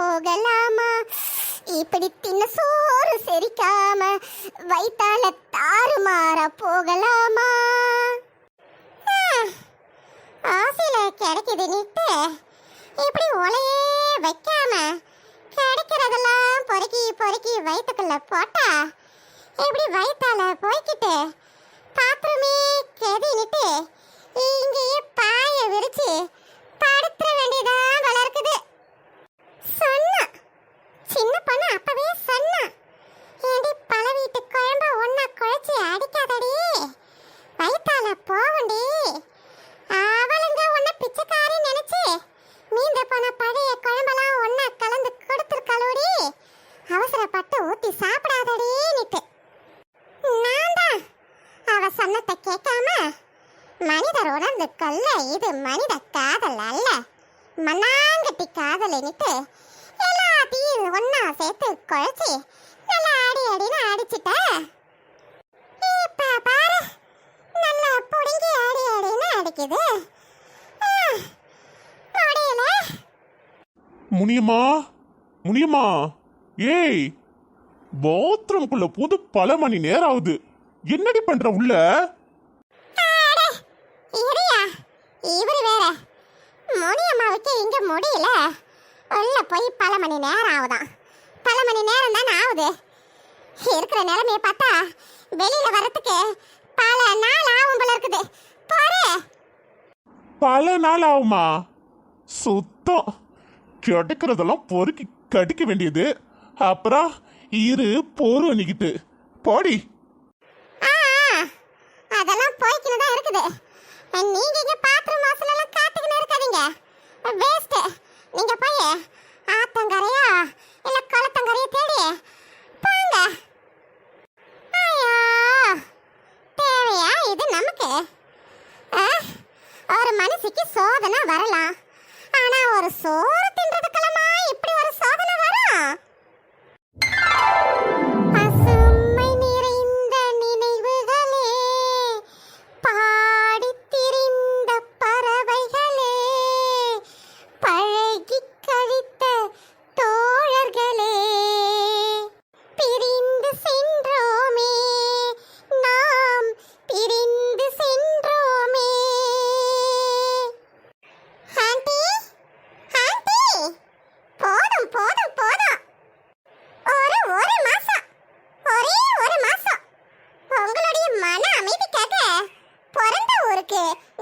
போகலாமா? இப்படி தின்ன சோறு செரிக்காம வைத்தால தாறுமாற போகலாமா? ஆசையில கிடைக்குது நீட்டு. இப்படி ஒலையே வைக்காம கிடைக்கிறதெல்லாம் பொறுக்கி பொறுக்கி வயிற்றுக்குள்ள போட்டா இப்படி வயிற்றால போய்க்கிட்டு பாத்ரூமே கெதினிட்டு பாய விரிச்சு படுத்துற வேண்டியதான் வளர்க்குது சொன்னா சின்ன பொண்ணு அப்பவே சொன்னா ஏண்டி பல வீட்டு குழம்ப ஒன்னா குழைச்சி அடிக்காதடி வயித்தால போவண்டி அவளுங்க உன்னை பிச்சைக்காரி நினைச்சு மீந்த போன பழைய குழம்பெல்லாம் ஒன்னா கலந்து கொடுத்துருக்காளோடி அவசரப்பட்டு ஊத்தி சாப்பிடாதடின்னுட்டு நான் தான் அவ சொன்னதை கேட்காம மனிதரோட அந்த கொள்ள இது மனித காதல் அல்ல. மண்ணாங்கட்டி காதலினிட்டு எல்லாத்தையும் ஒன்னா சேர்த்து குழச்சி நல்லா அடி அடின்னு அடிச்சுட்ட. பாரு நல்லா புடுங்கி அடி அடின்னு அடிக்குது. முடியல முனியம்மா முனியம்மா ஏய் பாத்ரூம்குள்ள புது பல மணி நேரம் ஆகுது என்னடி பண்ற உள்ள? இவரு வேற. முனி அம்மாவுக்கு இங்க முடியல. உள்ள போய் பல மணி நேரம் ஆகுதாம் பல மணி நேரம் தானே ஆகுது. இருக்கிற நிலைமைய பார்த்தா வெளியில வரத்துக்கு பல நாள் ஆகும் போல இருக்குது. போரு பல நாள் ஆகுமா? சுத்தம். கிடைக்கிறதெல்லாம் பொறுக்கி கடிக்க வேண்டியது. அப்புறம் இரு போரு அன்னிக்கிட்டு போடி. அதெல்லாம் போய்க்கின்னு தான் இருக்குது நீங்க இங்க பாத்ரூம் வாசல் எல்லாம் காத்துக்கின்னு இருக்காதீங்க. வேஸ்ட் நீங்க போய் ஆத்தங்கரையா இல்ல குளத்தங்கரையா தேடி போங்க. ஐயோ தேவையா இது நமக்கு? ஆ, ஒரு மனுஷிக்கு சோதனை வரலாம். ஆனா ஒரு சோறு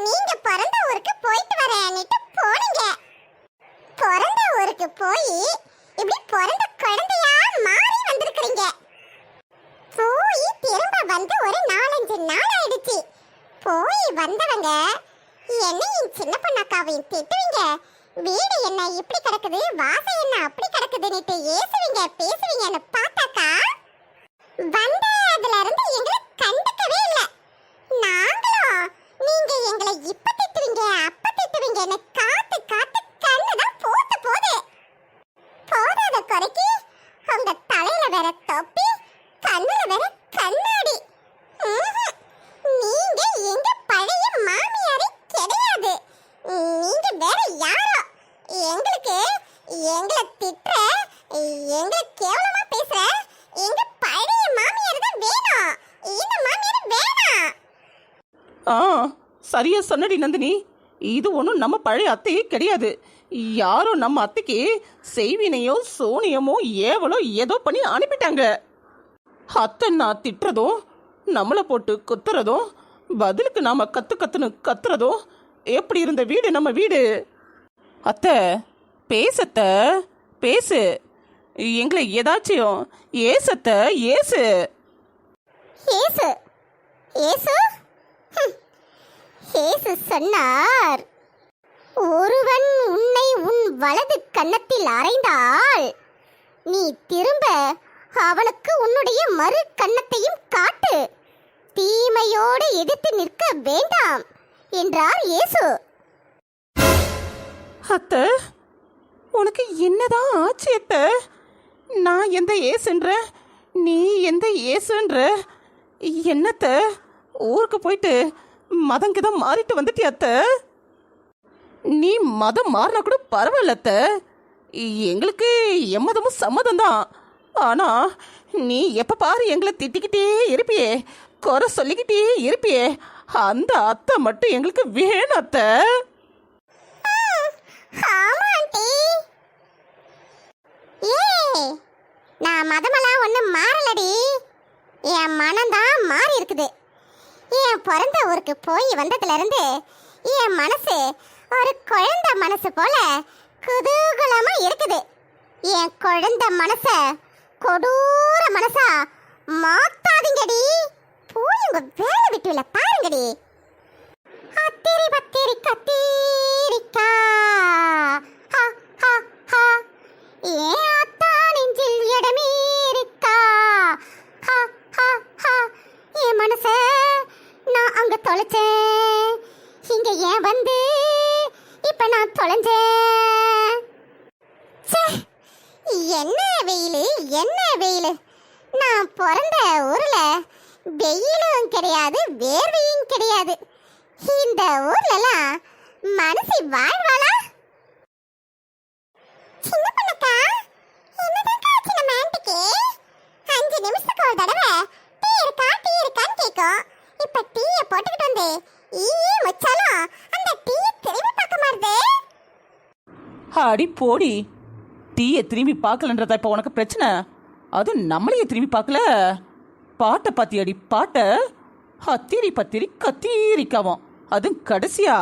நீங்க பிறந்த ஊருக்கு போயிட்டு வரேன்னுட்டு போனீங்க. பிறந்த ஊருக்கு போய் இப்படி பிறந்த குழந்தையா மாறி வந்திருக்கிறீங்க. போய் திரும்ப வந்து ஒரு நாலஞ்சு நாள் ஆயிடுச்சு. போய் வந்தவங்க என்னையும் சின்ன பொண்ணாக்காவையும் திட்டுவீங்க. வீடு என்ன இப்படி கிடக்குது வாசல் என்ன அப்படி கிடக்குதுன்னுட்டு ஏசுவீங்க பேசுவீங்கன்னு பார்த்தாக்கா வந்ததுல இருந்து எங்களை கண்டுக்கவே இல்லை. எங்களை இப்ப திட்டுவீங்க அப்ப திட்டுவீங்கன்னு காத்து காத்து கண்ணுதான் பூத்து போது. போதாத குறைக்கு உங்க தலையில வேற தொப்பி கண்ணுல வேற கண்ணாடி. நீங்க எங்க பழைய மாமியாரே கிடையாது. நீங்க வேற யாரோ? எங்களுக்கு எங்களை திட்டுற எங்களை கேவலமா பேசுற எங்க பழைய மாமியார் தான் வேணும். இந்த மாமியார் வேணாம். ஆ சரியா சொன்னடி நந்தினி. இது ஒன்றும் நம்ம பழைய அத்தையே கிடையாது. யாரோ நம்ம அத்தைக்கு செய்வினையோ சோனியமோ ஏவலோ ஏதோ பண்ணி அனுப்பிட்டாங்க. அத்தை நான் திட்டுறதும் நம்மளை போட்டு குத்துறதும் பதிலுக்கு நாம் கத்து கத்துன்னு கத்துறதும் எப்படி இருந்த வீடு நம்ம வீடு? அத்தை பேசத்த பேசு. எங்களை ஏதாச்சும் ஏசத்த ஏசு. ஏசு ஏசு? ஏசு சொன்னார் ஒருவன் உன்னை உன் வலது கன்னத்தில் அறைந்தால் நீ திரும்ப அவனுக்கு உன்னுடைய மறு கன்னத்தையும் காட்டு. தீமையோடு எதிர்த்து நிற்க வேண்டாம் என்றார் இயேசு. அத்த உனக்கு என்னதான் ஆச்சு அத்த? நான் எந்த ஏசுன்ற நீ எந்த ஏசுன்ற என்னத்த? ஊருக்கு போயிட்டு மதங்கிதம் மாறிட்டு வந்துட்டியா அத்த? நீ மதம் மாறினா கூட பரவாயில்ல அத்தை. எங்களுக்கு எம்மதமும் சம்மதம் தான் ஆனா நீ எப்ப பாரு எங்களை திட்டிக்கிட்டே இருப்பியே குறை சொல்லிக்கிட்டே இருப்பியே. அந்த அத்தை மட்டும் எங்களுக்கு வேணும் அத்தை ஆமா ஆண்டி ஏய் நான் மதமெல்லாம் ஒன்றும் மாறலடி என் மனம்தான் மாறி இருக்குது என் பிறந்த ஊருக்கு போய் வந்ததுல இருந்து என் மனசு ஒரு குழந்தை மனசு போல குதூகலமாக இருக்குது. என் குழந்தை மனச கொடூர மனசா மாத்தாதீங்கடி. போய் உங்க வேலை விட்டுல பாருங்கடி. அத்திரி பத்திரி கத்திரிக்கா. ஹா ஹா ஹா. ஏன் அத்தா நெஞ்சில் இடமே இருக்கா ஹா ஹா ஹா என் மனச நான் அங்க தொலைச்சேன் இங்க ஏன் வந்து இப்ப நான் தொலைஞ்சேன் ச்சே, என்ன வெயிலு என்ன வெயிலு நான் பிறந்த ஊர்ல வெயிலும் கிடையாது வேர்வையும் கிடையாது. இந்த ஊர்லலாம் மனசு வாழ்வாளா? சின்ன பொண்ணுக்கா என்னதாக்கா ஆச்சு நம்ம ஆண்டிக்கு? அஞ்சு நிமிஷத்துக்கு ஒரு தடவை டீ இருக்கா டீ இருக்கான்னு கேட்கும். இப்ப டீயை போட்டுக்கிட்டு வந்து ஈயே வச்சாலும் அந்த டீயை திரும்பி பார்க்க மாறுது அடி போடி. டீயை திரும்பி பார்க்கலன்றதா இப்போ உனக்கு பிரச்சனை? அது நம்மளையே திரும்பி பார்க்கல. பாட்டை பாத்தியாடி பாட்டை. அத்திரி பத்திரி கத்தீரிக்காவும் அதுவும் கடைசியா.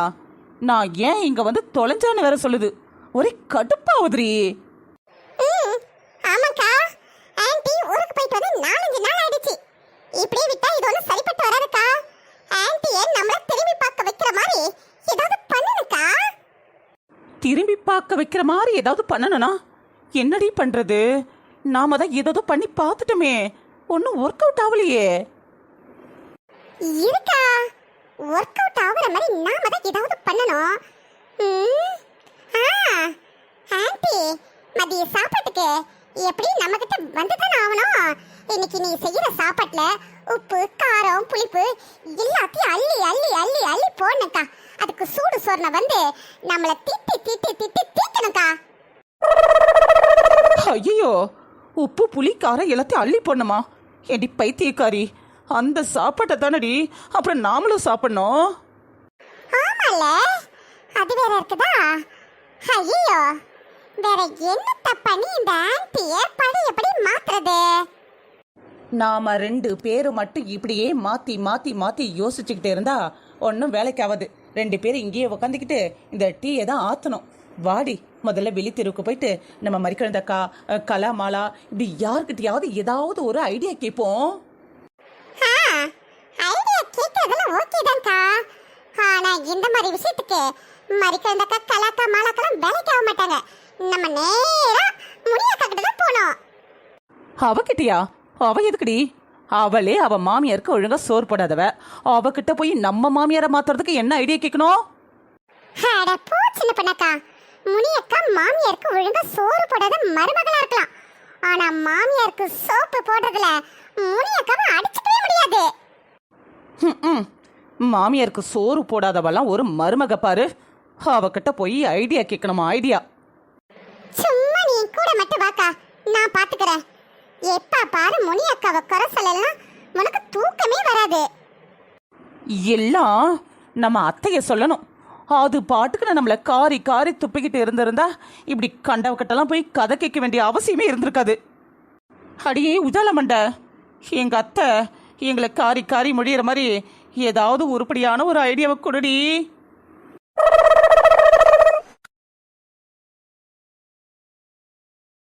நான் ஏன் இங்க வந்து தொலைஞ்சான்னு வேற சொல்லுது. ஒரே கடுப்பாவுதுரி ஆமாக்கா. ஆன்ட்டி ஊருக்கு போயிட்டு வந்து நாலஞ்சு நாள் ஆயிடுச்சு. இப்படியே விட்டா இது ஒன்றும் சரிப்பட்டு வராதுக்கா. ஆன்ட்டியை நம்மள திரும்பி பார்க்க வைக்கிற மாதிரி ஏதாவது திரும்பி பார்க்க வைக்கிற மாதிரி ஏதாவது பண்ணணும்னா என்னடி பண்றது? நாம தான் ஏதோ பண்ணி பார்த்துட்டோமே. ஒன்றும் ஒர்க் அவுட் ஆகலையே இருக்கா? ஒர்க் அவுட் ஆகுற மாதிரி நாம தான் ஏதாவது பண்ணணும். ம், ஆ. ஆன்ட்டி மதிய சாப்பாட்டுக்கு எப்படி நம்ம கிட்ட வந்து தானே ஆகணும் இன்னைக்கு நீ செய்யற சாப்பாட்டுல உப்பு காரம் புளிப்பு எல்லாத்தையும் அள்ளி அள்ளி அள்ளி அள்ளி போடணுக்கா அதுக்கு சூடு சொரணை வந்து நம்மள திட்டி திட்டி திட்டி தீக்கணுக்கா ஐயோ உப்பு புளி காரம் எல்லாத்தையும் அள்ளி போடணுமா? ஏடி பைத்தியக்காரி அந்த சாப்பாட்டை தானடி அப்புறம் நாமளும் சாப்பிடணும். ஆமால. அது வேற இருக்குதா? ஐயோ. வேற என்னத்த பண்ணி இந்த ஆன்ட்டிய பழையபடி மாத்துறது? நாம ரெண்டு பேரும் மட்டும் இப்படியே மாத்தி மாத்தி மாத்தி யோசிச்சுக்கிட்டே இருந்தா ஒன்றும் வேலைக்கு ஆகாது ரெண்டு பேரும் இங்கேயே உக்காந்துக்கிட்டு இந்த டீயை தான் ஆத்தணும். வாடி முதல்ல வெளித்தெருவுக்கு போயிட்டு நம்ம மறிக்கழந்தக்கா அஹ், கலா மாலா இப்படி யாருக்கிட்டையாவது ஏதாவது ஒரு ஐடியா கேட்போம். ஐடியா கேட்கறதுல ஓகே தான்க்கா. ஆனா இந்த மாதிரி விஷயத்துக்கு மறிக்கிறந்தக்கா கலாக்கா மாலாக்கெல்லாம் வேலைக்கு ஆக மாட்டாங்க. நம்ம நேரா முடியாக்கா கிட்ட தான் போகணும் அவகிட்டயா? அவ எதுக்குடி? அவளே அவ மாமியாருக்கு ஒழுங்கா சோறு போடாதவ. அவகிட்ட போய் நம்ம மாமியாரை மாத்துறதுக்கு என்ன ஐடியா கேட்கணும்? அட போ சின்ன பண்ணக்கா. முனியக்கா மாமியாருக்கு ஒழுங்கா சோறு போடாத மருமகளா இருக்கலாம். ஆனா மாமியாருக்கு சோப்பு போடுறதுல முனியக்காவை அடிச்சுக்கவே முடியாது. மாமியாருக்கு சோறு போடாதவெல்லாம் ஒரு மருமக பாரு. அவகிட்ட போய் ஐடியா கேட்கணுமா ஐடியா? சும்மா நீ கூட மட்டும் வாக்கா. நான் பாத்துக்கறேன். எப்ப பாரு முனி அக்காவை குறை சொல்லலாம் உனக்கு தூக்கமே வராது. எல்லாம் நம்ம அத்தைய சொல்லணும். அது பாட்டுக்கு நம்மளை காரி காரி துப்பிக்கிட்டு இருந்திருந்தா இப்படி கண்டவக்கிட்டலாம் போய் கதை கேட்க வேண்டிய அவசியமே இருந்திருக்காது. அடியே உஜால மண்டை. அத்தை எங்களை காரி காரி முடியிற மாதிரி ஏதாவது உருப்படியான ஒரு ஐடியாவை கொடுடி.